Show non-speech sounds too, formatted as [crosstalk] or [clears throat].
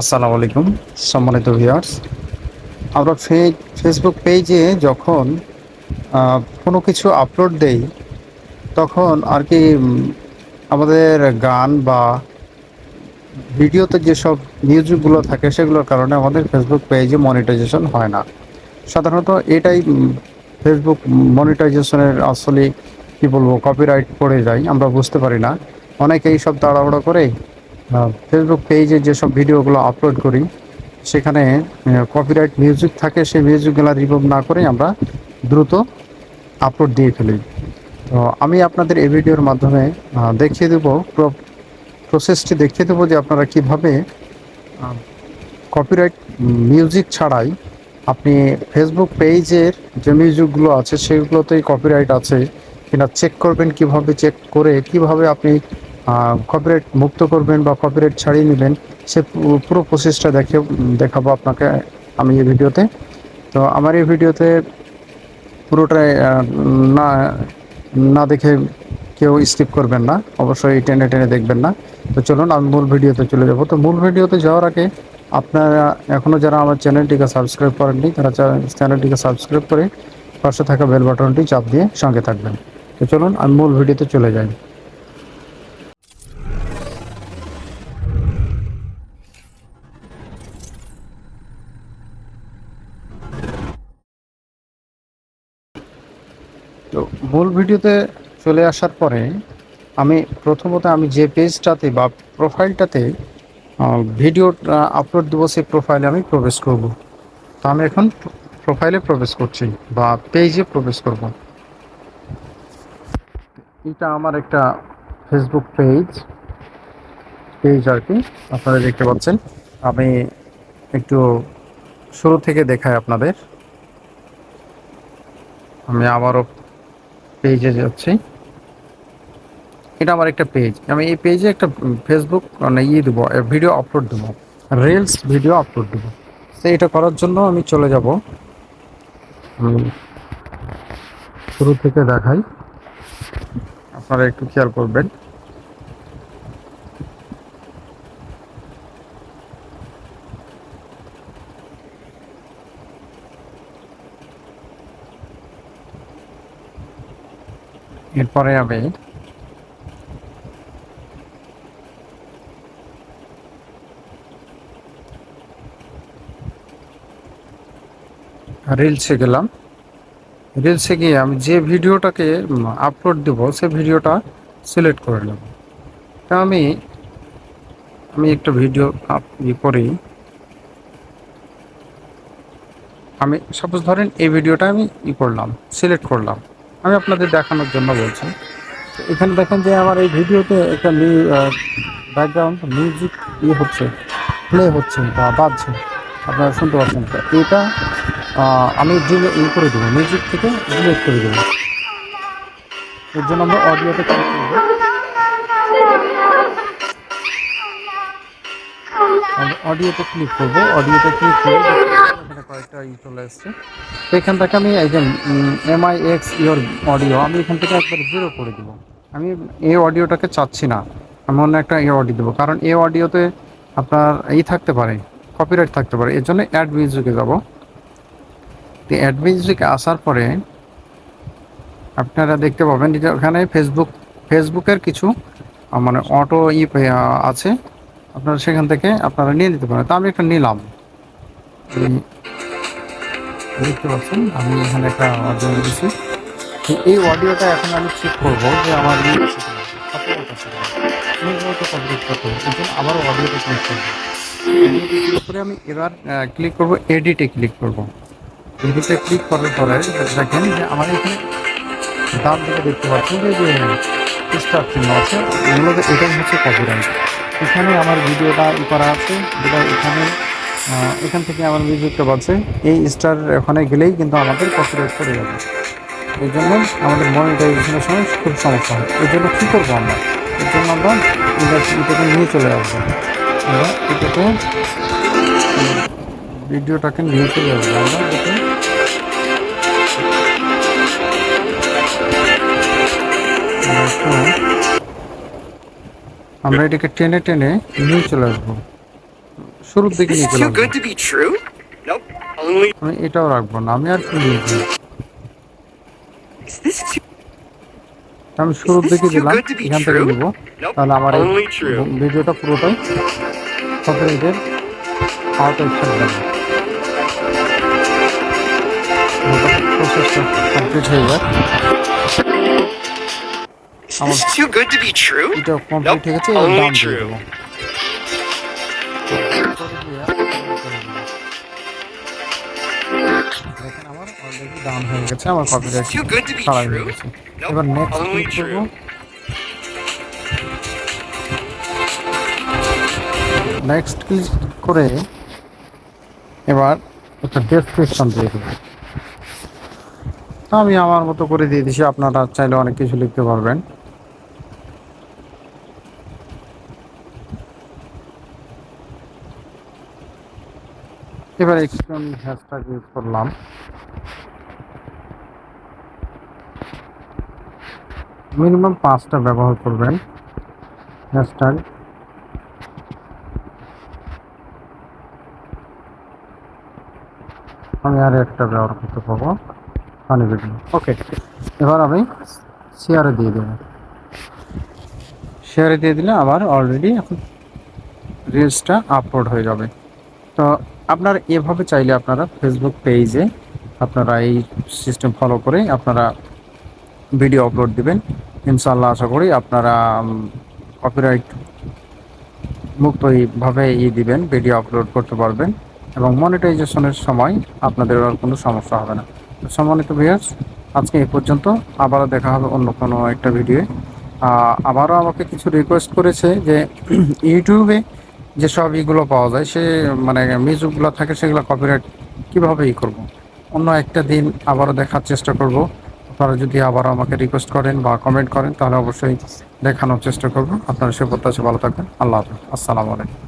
আসসালামু আলাইকুম, সম্মানিত ভিউয়ার্স আমরা ফেসবুক পেজে যখন কোনো কিছু আপলোড দেই, তখন আর কি আমাদের গান বা ভিডিওতে যেসব মিউজিকগুলো থাকে সেগুলোর কারণে আমাদের ফেসবুক পেজে মনিটাইজেশন হয় না। সাধারণত এটাই ফেসবুক মনিটাইজেশনের আসলে, কি বলব কপিরাইট পড়ে যায়, আমরা বুঝতে পারি না। অনেকেই সব তাড়াহুড়ো করে ফেসবুক পেজে যেসব ভিডিওগুলো আপলোড করি, সেখানে কপিরাইট মিউজিক থাকে, সেই মিউজিকগুলো রিমুভ না করে আমরা দ্রুত আপলোড দিয়ে ফেলি। তো আমি আপনাদের এই ভিডিওর মাধ্যমে দেখিয়ে দেবো প্রসেসটি দেখিয়ে দেবো যে আপনারা কীভাবে কপিরাইট মিউজিক ছাড়াই আপনি ফেসবুক পেজের যে মিউজিকগুলো আছে, সেগুলোতেই কপিরাইট আছে কিনা চেক করবেন, কীভাবে চেক করে, কীভাবে আপনি কপিরাইট মুক্ত করবেন বা কপিরাইট ছাড়িয়ে নেবেন, সে পুরো প্রসেসটা দেখে, দেখাবো আপনাকে আমি এই ভিডিওতে। তো আমার এই ভিডিওতে পুরোটাই না না দেখে কেউ স্কিপ করবেন না, অবশ্যই টেনে টেনে দেখবেন না। তো চলুন, আমি মূল ভিডিওতে চলে যাব। তো মূল ভিডিওতে যাওয়ার আগে আপনারা এখনও যারা আমার চ্যানেলটিকে সাবস্ক্রাইব করেননি, তারা চ্যানেলটিকে সাবস্ক্রাইব করে পাশে থাকা বেল বাটনটি চাপ দিয়ে সঙ্গে থাকবেন। তো চলুন, আমি মূল ভিডিওতে চলে যাই। তো মূল ভিডিওতে চলে আসার পরে আমি প্রথমত আমি যে পেজটাতে বা প্রোফাইলটাতে ভিডিও আপলোড দেবো সেই প্রোফাইলে আমি প্রবেশ করব। তো আমি এখন প্রোফাইলে প্রবেশ করছি বা পেজে প্রবেশ করব। এটা আমার একটা ফেসবুক পেজ পেজ আর কি, আপনারা দেখতে পাচ্ছেন। আমি একটু শুরু থেকে দেখাই আপনাদের। আমি আবারও পেজে যাচ্ছি। এটা আমার একটা পেজ আমি এই পেজে একটা ফেসবুক মানে ইয়ে দেবো ভিডিও আপলোড দেবো। রিলস ভিডিও আপলোড দেবো। তো এটা করার জন্য আমি চলে যাব। শুরু থেকে দেখাই। আপনারা একটু খেয়াল করবেন। এরপরে আমি রিলসে গেলাম। রিলসে গিয়ে আমি যে ভিডিওটাকে আপলোড দেব, সে ভিডিওটা সিলেক্ট করে নেব। তা আমি আমি একটা ভিডিও আপ ই করি। আমি সাপোজ ধরেন এই ভিডিওটা আমি ই করলাম সিলেক্ট করলাম। আমি আপনাদের দেখানোর জন্য বলছি। এখানে দেখেন যে আমার এই ভিডিওতে একটা ব্যাকগ্রাউন্ড মিউজিক ইয়ে হচ্ছে প্লে হচ্ছে বা বাজছে। আপনারা শুনতে পাচ্ছেন। এটা আমি ডিলে ই করে দেবো মিউজিক থেকে ডিলেট করে দেবো। এর জন্য আমরা অডিওতে করব। অডিওতে ক্লিক করব। অডিওতে ক্লিক করে কয়েকটা ই চলে এসছে এখান থেকে আমি এই যে এমআই এক্স ইয়োর অডিও আমি এখান থেকে একবার জিরো করে দেবো। আমি এই অডিওটাকে চাচ্ছি না। আমি অন্য একটা এই অডিও দেবো। কারণ এই অডিওতে আপনার ই থাকতে পারে কপিরাইট থাকতে পারে। এর জন্য অ্যাড মিউজিকে যাব। তো অ্যাড মিউজিকে আসার পরে আপনারা দেখতে পাবেন যে ওখানে ফেসবুক ফেসবুকের কিছু মানে অটো ই আছে। আপনারা সেখান থেকে আপনারা নিয়ে নিতে পারেন। তা আমি একটা নিলাম। দেখতে পাচ্ছেন, আমি এখানে একটা অডিও নিয়েছি তো এই অডিওটা এখন আমি চেক করব যে আমার আবার অডিওতে ক্লিক করব। করে আমি এবার ক্লিক করব এডিটে ক্লিক করব। এডিটে ক্লিক করার পরে দেখেন যে আমার এখানে দাম থেকে দেখতে পাচ্ছেন যে যে স্টার চিহ্ন আছে, মূলত এটাই হচ্ছে কপিরাইট এখানে আমার ভিডিওটা করা আছে, যেটা এখানে এখান থেকে আমার মিউজিকটা বাজছে এই স্টার ওখানে গেলেই কিন্তু আমাদের কপিরাইট চলে যাবে। এই জন্য আমাদের মনিটাইজেশনের সময় খুব সমস্যা হয়। এই জন্য কী করব আমরা? এর জন্য আমরা এটাকে নিয়ে চলে আসব। আমরা এটাকে ভিডিওটাকে নিয়ে চলে আসব। আমরা আমরা এটাকে টেনে টেনে নিয়ে চলে আসব। শুরুর দিকে? Nope. Only. আমি এটাও রাখব না আমি আর কি নিয়েছি? আমি শুরুর দিকে দিলাম এখান থেকে নিব তাহলে আমার ভিডিওটা পুরোটাই আওতায় চলে যাবে প্রসেসটা কমপ্লিট হয়ে যায় Is this too good to be true? এটা কমপ্লিট Nope. হয়ে গেছে এবার Only আমার হয়ে গেছে এবার নেক্সট করব করে এবার একটা আমি আমার মতো করে দিয়ে দিছি, আপনারা চাইলে অনেক কিছু লিখতে পারবেন। এবার একটু আমি হ্যাশট্যাগ ইউজ করলাম। মিনিমাম পাঁচটা ব্যবহার করবেন। হ্যাশট্যাগ আমি আর একটা ব্যবহার করতে পারব। ফানি ভিডিও ওকে এবার আমি শেয়ারে দিয়ে দেবো। শেয়ারে দিয়ে দিলে আবার অলরেডি এখন রিলসটা আপলোড হয়ে যাবে। তো আপনারা এভাবে চাইলে আপনারা ফেসবুক পেজে আপনারা এই সিস্টেম ফলো করে আপনারা ভিডিও আপলোড দিবেন। ইনশাল্লাহ আশা করি আপনারা কপিরাইট মুক্তভাবে ই দিবেন ভিডিও আপলোড করতে পারবেন এবং মনিটাইজেশনের সময় আপনাদের আর কোনো সমস্যা হবে না। সম্মানিত ভিউয়ার্স আজকে এ পর্যন্ত আবারও দেখা হবে অন্য কোনো একটা ভিডিওয়ে আবারও আমাকে কিছু রিকোয়েস্ট করেছে যে [clears throat] ইউটিউবে যেসব ইগুলো পাওয়া যায়, সে মানে মিউজিকগুলো থাকে সেগুলো কপিরাইট কীভাবে ই করব? অন্য একটা দিন আবারও দেখার চেষ্টা করব। আপনারা যদি আবার আমাকে রিকোয়েস্ট করেন বা কমেন্ট করেন, তাহলে অবশ্যই দেখানোর চেষ্টা করব। আপনারা সে প্রত্যাশা ভালো থাকবেন। আল্লাহ হাফেজ। আসসালামু আলাইকুম।